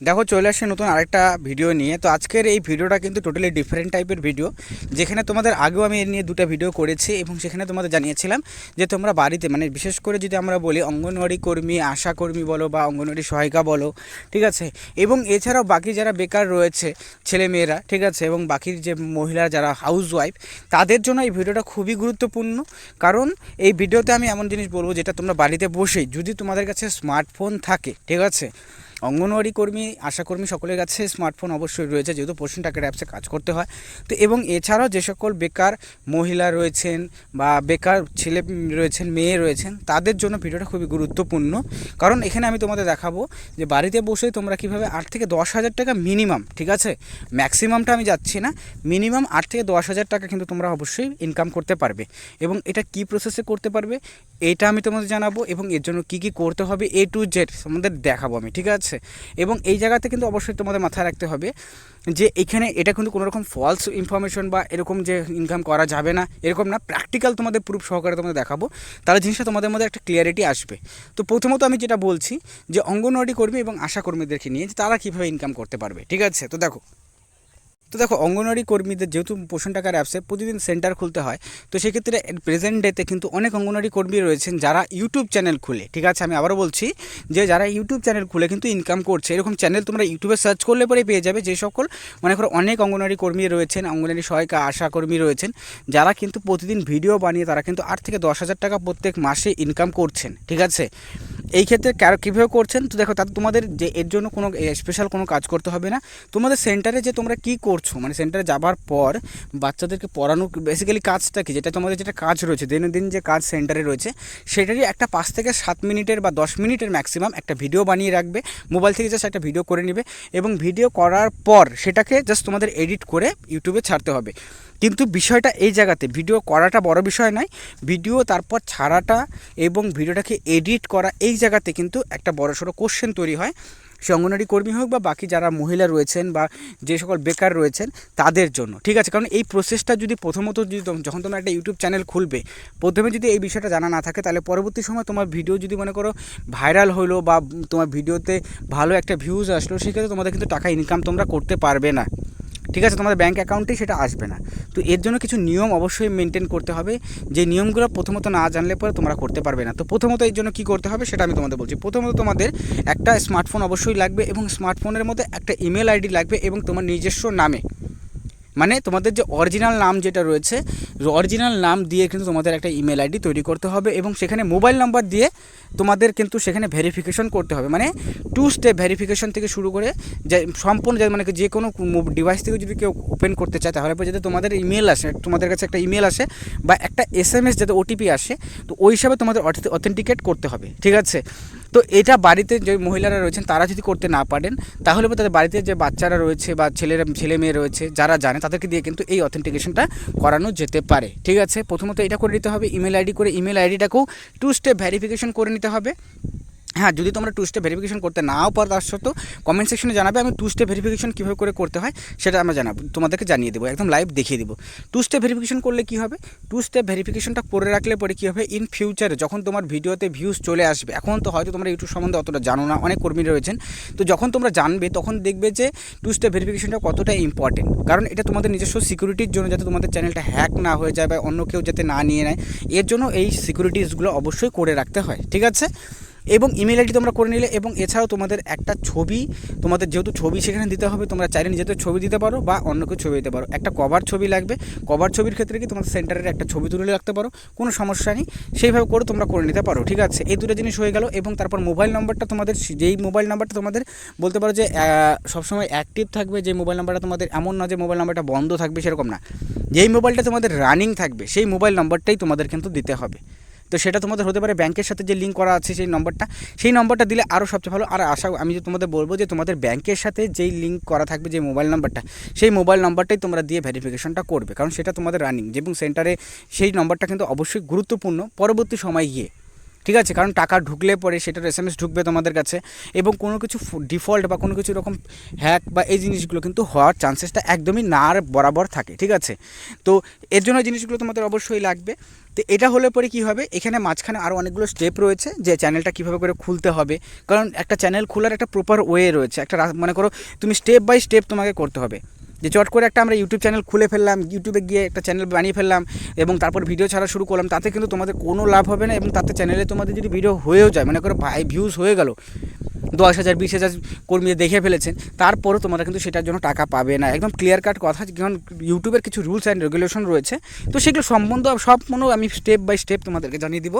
দেখো চলে আসছে নতুন আরেকটা ভিডিও নিয়ে। তো আজকের এই ভিডিওটা কিন্তু টোটালি ডিফারেন্ট টাইপের ভিডিও যেখানে তোমাদের আগেও আমি এর নিয়ে দুটো ভিডিও করেছি এবং সেখানে তোমাদের জানিয়েছিলাম যে তোমরা বাড়িতে মানে বিশেষ করে যদি আমরা বলি অঙ্গনওয়াড়ি কর্মী, আশা কর্মী বলো বা অঙ্গনওয়াড়ি সহায়িকা বলো, ঠিক আছে? এবং এছাড়াও বাকি যারা বেকার রয়েছে ছেলে মেয়েরা ঠিক আছে? এবং বাকির যে মহিলা যারা হাউস ওয়াইফ তাদের জন্য এই ভিডিওটা খুবই গুরুত্বপূর্ণ। কারণ এই ভিডিওতে আমি এমন জিনিস বলব যেটা তোমরা বাড়িতে বসেই, যদি তোমাদের কাছে স্মার্টফোন থাকে, ঠিক আছে? অঙ্গনওয়াড়ি কর্মী আশাকর্মী সকলের কাছে স্মার্টফোন অবশ্যই রয়েছে, যেহেতু পোষণ টাকার অ্যাপসে কাজ করতে হয়। তো এবং এছাড়াও যে সকল বেকার মহিলা রয়েছেন বা বেকার ছেলে রয়েছেন, মেয়ে রয়েছেন, তাদের জন্য ভিডিওটা খুবই গুরুত্বপূর্ণ। কারণ এখানে আমি তোমাদের দেখাবো যে বাড়িতে বসে তোমরা কীভাবে আট থেকে দশ হাজার টাকা মিনিমাম ঠিক আছে? ম্যাক্সিমামটা আমি যাচ্ছি না মিনিমাম আট থেকে দশ হাজার টাকা কিন্তু তোমরা অবশ্যই ইনকাম করতে পারবে। এবং এটা কি প্রসেসে করতে পারবে, এটা আমি তোমাদের জানাব এবং এর জন্য কি কি করতে হবে এ টু জেড তোমাদের দেখাবো আমি, ঠিক আছে? এবং এই জায়গাতে কিন্তু অবশ্যই তোমাদের মাথায় রাখতে হবে যে এখানে এটা কিন্তু কোনো রকম ফলস ইনফরমেশন বা এরকম যে ইনকাম করা যাবে না, এরকম না। প্র্যাকটিক্যাল তোমাদের প্রুফ সহকারে তোমাদের দেখাবো। তাহলে জিনিসটা তোমাদের মধ্যে একটা ক্লিয়ারিটি আসবে। তো প্রথমত আমি যেটা বলছি যে অঙ্গনওয়াড়ি কর্মী এবং আশা কর্মীদেরকে নিয়ে যে তারা কীভাবে ইনকাম করতে পারবে, ঠিক আছে? তো দেখো তো দেখো, অঙ্গনওয়াড়ি কর্মীদের যেহেতু পোষণ টাকার অ্যাপসে প্রতিদিন সেন্টার খুলতে হয়, তো সেক্ষেত্রে প্রেজেন্ট ডেতে কিন্তু অনেক অঙ্গনওয়াড়ি কর্মী রয়েছেন যারা ইউটিউব চ্যানেল খুলে। ঠিক আছে, আমি আবারও বলছি যে যারা ইউটিউব চ্যানেল খুলে কিন্তু ইনকাম করছে। এরকম চ্যানেল তোমরা ইউটিউবে সার্চ করলে পরে পেয়ে যাবে যে সকল, মনে করো অনেক অঙ্গনওয়াড়ি কর্মী রয়েছেন, অঙ্গনওয়াড়ি সহায়িকা, আশা কর্মী রয়েছেন, যারা কিন্তু প্রতিদিন ভিডিও বানিয়ে তারা কিন্তু আট থেকে দশ হাজার টাকা প্রত্যেক মাসে ইনকাম করছেন। ঠিক আছে? এই ক্ষেত্রে কারও কীভাবে করছেন? তো দেখো, তাতে তোমাদের যে এর জন্য কোনো স্পেশাল কোনো কাজ করতে হবে না। তোমাদের সেন্টারে যে তোমরা কী করছ? মানে সেন্টারে যাবার পর বাচ্চাদেরকে পড়ানো বেসিক্যালি কাজটা কি? যেটা তোমাদের যেটা কাজ রয়েছে, দৈনন্দিন যে কাজ সেন্টারে রয়েছে, সেটারই একটা পাঁচ থেকে সাত মিনিটের বা দশ মিনিটের ম্যাক্সিমাম একটা ভিডিও বানিয়ে রাখবে। মোবাইল থেকে জাস্ট একটা ভিডিও করে নেবে এবং ভিডিও করার পর সেটাকে জাস্ট তোমাদের এডিট করে ইউটিউবে ছাড়তে হবে। কিন্তু বিষয়টা এই জায়গাতে ভিডিও করাটা বড় বিষয় নয়। ভিডিও তারপর ছাড়াটা এবং ভিডিওটাকে এডিট করা, এই জায়গাতে কিন্তু একটা বড় সড়ো কোশ্চেন তৈরি হয়। সে অঙ্গনওয়াড়ি কর্মী হোক বা বাকি যারা মহিলা রয়েছেন বা যে সকল বেকার রয়েছেন, তাদের জন্য। ঠিক আছে, কারণ এই প্রসেসটা যদি প্রথমত যদি যখন তোমরা একটা ইউটিউব চ্যানেল খুলবে, প্রথমে যদি এই বিষয়টা জানা না থাকে, তাহলে পরবর্তী সময় তোমার ভিডিও যদি মনে করো ভাইরাল হলো বা তোমার ভিডিওতে ভালো একটা ভিউজ আসলো, সেক্ষেত্রে তোমাদের কিন্তু টাকা ইনকাম তোমরা করতে পারবে না। ঠিক আছে, তোমাদের ব্যাঙ্ক অ্যাকাউন্টে সেটা আসবে না। তো এর জন্য কিছু নিয়ম অবশ্যই মেনটেন করতে হবে। যে নিয়মগুলো প্রথমত না জানলে পরে তোমরা করতে পারবে না। তো প্রথমত এর জন্য কী করতে হবে সেটা আমি তোমাদের বলছি। প্রথমত তোমাদের একটা স্মার্টফোন অবশ্যই লাগবে এবং স্মার্টফোনের মধ্যে একটা ইমেল আইডি লাগবে এবং তোমার নিজস্ব নামে। মানে তোমাদের যে অরিজিনাল নাম যেটা রয়েছে অরিজিনাল নাম দিয়ে কিন্তু তোমাদের একটা ইমেল আইডি তৈরি করতে হবে এবং সেখানে মোবাইল নাম্বার দিয়ে তোমাদের কিন্তু সেখানে ভেরিফিকেশন করতে হবে। মানে টু স্টেপ ভেরিফিকেশন থেকে শুরু করে যে সম্পূর্ণ মানে যে কোনো ডিভাইস থেকে যদি কেউ ওপেন করতে চায়, তাহলে যাতে তোমাদের ইমেল আসে, তোমাদের কাছে একটা ইমেল আসে বা একটা এস এম এস যাতে ওটিপি আসে, তো ওই হিসাবে তোমাদের অথেন্টিকেট করতে হবে। ঠিক আছে? তো এটা বাড়িতে যে মহিলারা রয়েছেন, তারা যদি করতে না পারেন, তাহলে তাদের বাড়িতে যে বাচ্চারা রয়েছে বা ছেলেরা, ছেলে মেয়ে রয়েছে, যারা জানে, তাদেরকে দিয়ে কিন্তু এই অথেন্টিকেশনটা করানো যেতে পারে। ঠিক আছে? প্রথমত এটা করে নিতে হবে ইমেল আইডি করে ইমেল আইডিটাকেও টু স্টেপ ভ্যারিফিকেশন করে নিতে হবে। হ্যাঁ যদি তোমরা টু স্টেপ ভেরিফিকেশন করতে নাও পারো, তার সত্ত্বেও কমেন্ট সেকশনে জানাবে আমি টু স্টেপ ভেরিফিকেশন কীভাবে করে করতে হয়, সেটা আমরা জানাব, তোমাদেরকে জানিয়ে দেবো, একদম লাইভ দেখিয়ে দেবো। টু স্টেপ ভেরিফিকেশন করলে কী হবে? টু স্টেপ ভেরিফিকেশনটা করে রাখলে পরে কী হবে? ইন ফিউচারে যখন তোমার ভিডিওতে ভিউজ চলে আসবে, এখন তো হয়তো তোমরা ইউটিউব সম্বন্ধে অতটা জানো না, অনেক কর্মী রয়েছেন, তো যখন তোমরা জানবে, তখন দেখবে যে টু স্টেপ ভেরিফিকেশনটা কতটা ইম্পর্টেন্ট কারণ এটা তোমাদের নিজস্ব সিকিউরিটির জন্য যাতে তোমাদের চ্যানেলটা হ্যাক না হয়ে যায় বা অন্য কেউ যাতে না নিয়ে নেয়, এর জন্য এই সিকিউরিটিসগুলো অবশ্যই করে রাখতে হয়, ঠিক আছে? এবং ইমেল আইডি তোমরা করে নিলে এবং এছাড়াও তোমাদের একটা ছবি, তোমাদের যেহেতু ছবি সেখানে দিতে হবে, তোমরা চাইলে নিজেদের ছবি দিতে পারো বা অন্য কেউ ছবি দিতে পারো। একটা কভার ছবি লাগবে। কভার ছবির ক্ষেত্রে কি তোমাদের সেন্টারের একটা ছবি তুলে রাখতে পারো, কোনো সমস্যা নেই। সেইভাবে করে তোমরা করে নিতে পারো, ঠিক আছে? এই দুটো জিনিস হয়ে গেল এবং তারপর মোবাইল নম্বরটা তোমাদের, যেই মোবাইল নাম্বারটা তোমাদের বলতে পারো যে সবসময় অ্যাক্টিভ থাকবে, যে মোবাইল নাম্বারটা তোমাদের এমন না যে মোবাইল নাম্বারটা বন্ধ থাকবে, সেরকম না। যেই মোবাইলটা তোমাদের রানিং থাকবে, সেই মোবাইল নাম্বারটাই তোমাদের কিন্তু দিতে হবে। তো সেটা তোমাদের হতে পারে ব্যাংকের সাথে যে লিঙ্ক করা আছে সেই নম্বরটা সেই নম্বরটা দিলে আরও সবচেয়ে ভালো। আর আশা আমি যে তোমাদের বলব যে তোমাদের ব্যাংকের সাথে যেই লিঙ্ক করা থাকবে যে মোবাইল নাম্বারটা সেই মোবাইল নাম্বারটাই তোমরা দিয়ে ভেরিফিকেশনটা করবে। কারণ সেটা তোমাদের রানিং এবং সেন্টারে সেই নম্বরটা কিন্তু অবশ্যই গুরুত্বপূর্ণ। পরবর্তী সময় গিয়ে ঠিক আছে, কারণ টাকা ঢুকলে পরে সেটার এস ঢুকবে তোমাদের কাছে এবং কোনো কিছু ডিফল্ট বা কোনো কিছু রকম হ্যাক বা এই জিনিসগুলো কিন্তু হওয়ার চান্সেসটা একদমই না আর বরাবর থাকে, ঠিক আছে? তো এর জন্য জিনিসগুলো তোমাদের অবশ্যই লাগবে। তো এটা হলে পরে কী হবে? এখানে মাঝখানে আরও অনেকগুলো স্টেপ রয়েছে যে চ্যানেলটা কীভাবে করে খুলতে হবে। কারণ একটা চ্যানেল খোলার একটা প্রপার ওয়ে রয়েছে। একটা মনে করো তুমি স্টেপ বাই স্টেপ তোমাকে করতে হবে। যে চট করে একটা আমরা ইউটিউব চ্যানেল খুলে ফেললাম ইউটিউবে গিয়ে একটা চ্যানেল বানিয়ে ফেললাম এবং তারপর ভিডিও ছাড়া শুরু করলাম, তাতে কিন্তু তোমাদের কোনো লাভ হবে না এবং তাতে চ্যানেলে তোমাদের যদি ভিডিও হয়েও যায় মানে করো ভাই ভিউজ হয়ে গেল, দশ হাজার, বিশ হাজার কর্মী দেখে ফেলেছেন, তারপরও তোমরা কিন্তু সেটার জন্য টাকা পাবে না। একদম ক্লিয়ার কাট কথা কারণ ইউটিউবের কিছু রুলস অ্যান্ড রেগুলেশন রয়েছে, তো সেগুলো সম্বন্ধ সব মনে আমি স্টেপ বাই স্টেপ তোমাদেরকে জানিয়ে দিব।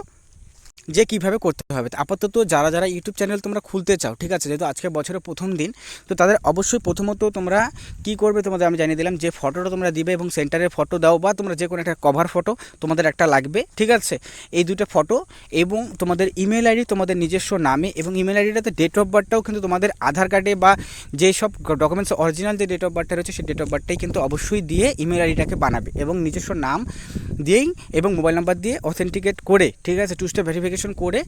যে কীভাবে করতে হবে। আপাতত যারা যারা ইউটিউব চ্যানেল তোমরা খুলতে চাও, ঠিক আছে, যেহেতু আজকে বছরের প্রথম দিন, তো তাদের অবশ্যই প্রথমত তোমরা কি করবে তোমাদের আমি জানিয়ে দিলাম, যে ফটোটা তোমরা দিবে এবং সেন্টারের ফটো দাও বা তোমরা যে কোনো একটা কভার ফটো তোমাদের একটা লাগবে, ঠিক আছে? এই দুটো ফটো এবং তোমাদের ইমেল আইডি তোমাদের নিজস্ব নামে এবং ইমেল আইডিটাতে ডেট অফ বার্থটাও কিন্তু তোমাদের আধার কার্ডে বা যে সব ডকুমেন্টস অরিজিনাল যে ডেট অফ বার্থটা রয়েছে, সেই ডেট অফ বার্থটাই কিন্তু অবশ্যই দিয়ে ইমেল আইডিটাকে বানাবে এবং নিজস্ব নাম দিয়েই এবং মোবাইল নাম্বার দিয়ে অথেন্টিকেট করে, ঠিক আছে টু স্টেপ ভেরিফিকেশন করে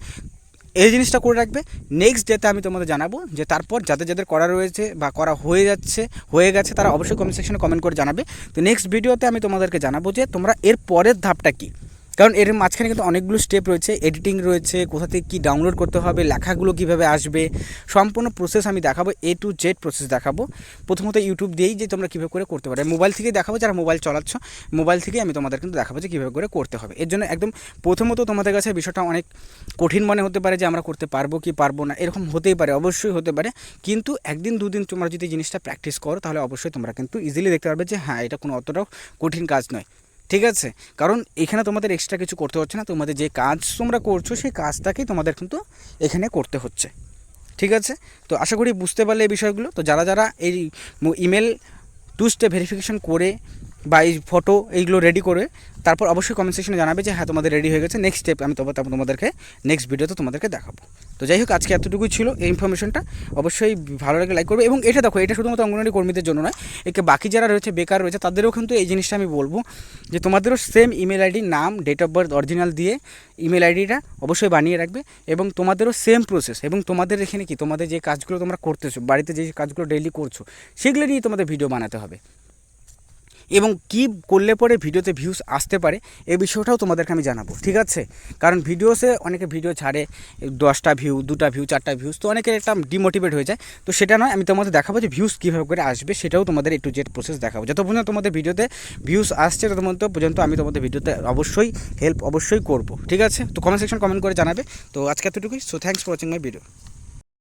এই জিনিসটা করে রাখবে। নেক্সট ডেতে আমি তোমাদের জানাব যে তারপর যাদের যাদের করা রয়েছে বা করা হয়ে যাচ্ছে, হয়ে গেছে, তারা অবশ্যই কমেন্ট সেকশনে কমেন্ট করে জানাবে। তো নেক্সট ভিডিওতে আমি তোমাদেরকে জানাব যে তোমরা এর পরের ধাপটা কী? কারণ এর মাঝখানে কিন্তু অনেকগুলো স্টেপ রয়েছে এডিটিং রয়েছে, কোথা থেকে কী ডাউনলোড করতে হবে, লেখাগুলো কীভাবে আসবে, সম্পূর্ণ প্রসেস আমি দেখাবো এ টু জেড প্রসেস দেখাবো। প্রথমত ইউটিউব দিয়েই যে তোমরা কীভাবে করে করতে পারো। মোবাইল থেকেই দেখাবো যারা মোবাইল চালাচ্ছ মোবাইল থেকেই আমি তোমাদের কিন্তু দেখাবো যে কীভাবে করে করতে হবে। এর জন্য একদম প্রথমত তোমাদের কাছে বিষয়টা অনেক কঠিন মনে হতে পারে যে আমরা করতে পারব কি পারব না, এরকম হতেই পারে, অবশ্যই হতে পারে। কিন্তু একদিন, দুদিন তোমরা যদি জিনিসটা প্র্যাকটিস করো, তাহলে অবশ্যই তোমরা কিন্তু ইজিলি দেখতে পারবে যে হ্যাঁ এটা কোনো অতটাও কঠিন কাজ নয়। ঠিক আছে? কারণ এখানে তোমাদের এক্সট্রা কিছু করতে হচ্ছে না। তোমাদের যে কাজ তোমরা করছ, সেই কাজটাকেই তোমাদের কিন্তু এখানে করতে হচ্ছে। ঠিক আছে? তো আশা করি বুঝতে পারলে এই বিষয়গুলো। তো যারা যারা এই ইমেল টু স্টেপ ভেরিফিকেশন করে বা এই ফটো এইগুলো রেডি করে তারপর অবশ্যই কমেন্ট সেকশনে জানাবে যে হ্যাঁ তোমাদের রেডি হয়ে গেছে। নেক্সট স্টেপ আমি তবে তারপর তোমাদেরকে নেক্সট ভিডিওতে তোমাদেরকে দেখাবো। তো যাই হোক, আজকে এতটুকুই ছিল এই ইনফরমেশনটা অবশ্যই ভালো লাগে লাইক করবে এবং এটা দেখো, এটা শুধুমাত্র অঙ্গনওয়াড়ি কর্মীদের জন্য নয়, একে বাকি যারা রয়েছে, বেকার রয়েছে, তাদেরও কিন্তু এই জিনিসটা আমি বলব যে তোমাদেরও সেম ইমেল আইডি নাম ডেট অফ বার্থ অরিজিনাল দিয়ে ইমেল আইডিটা অবশ্যই বানিয়ে রাখবে এবং তোমাদেরও সেম প্রসেস এবং তোমাদের এখানে কি, তোমাদের যে কাজগুলো তোমরা করতেছো, বাড়িতে যে কাজগুলো ডেইলি করছ, সেগুলো নিয়ে তোমাদের ভিডিও বানাতে হবে। এবং কী করলে পরে ভিডিওতে ভিউস আসতে পারে এই বিষয়টাও তোমাদেরকে আমি জানাব, ঠিক আছে? কারণ ভিডিওসে অনেকে ভিডিও ছাড়ে, দশটা ভিউ দুটা ভিউ চারটা ভিউজ তো অনেকের একটা ডিমোটিভেট হয়ে যায়। তো সেটা নয়, আমি তোমাদের দেখাবো যে ভিউস কীভাবে করে আসবে, সেটাও তোমাদের একটু জেড প্রসেস দেখাবো। যত পর্যন্ত তোমাদের ভিডিওতে ভিউস আসছে তত পর্যন্ত পর্যন্ত আমি তোমাদের ভিডিওতে অবশ্যই হেল্প অবশ্যই করব, ঠিক আছে? তো কমেন্ট সেকশন কমেন্ট করে জানাবে। তো আজকে এতটুকুই so thanks for watching my video